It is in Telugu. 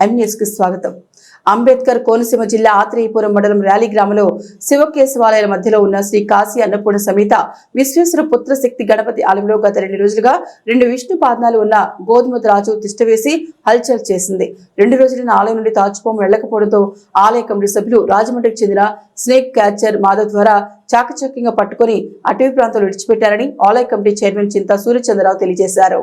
ఎంన్యూస్ స్వాగతం. అంబేద్కర్ కోనసీమ జిల్లా ఆత్రేయపురం మండలం ర్యాలీ గ్రామంలో శివకేశవాలయాల మధ్యలో ఉన్న శ్రీ కాశీ అన్నపూర్ణ సమేత విశ్వేశ్వర పుత్ర శక్తి గణపతి ఆలయంలో గత రెండు రోజులుగా రెండు విష్ణు పాదనాలు ఉన్న గోధుమ రాజు తిష్టవేసి హల్చల్ చేసింది. రెండు రోజులైన ఆలయం నుండి తాచుపోము వెళ్ళకపోవడంతో ఆలయ కమిటీ సభ్యులు రాజమండ్రికి చెందిన స్నేక్ క్యాచర్ మాధవ్ ద్వారా చాకచక్యంగా పట్టుకుని అటవీ ప్రాంతంలో విడిచిపెట్టారని ఆలయ కమిటీ చైర్మన్ చింతా సూర్యచంద్రరావు తెలియజేశారు.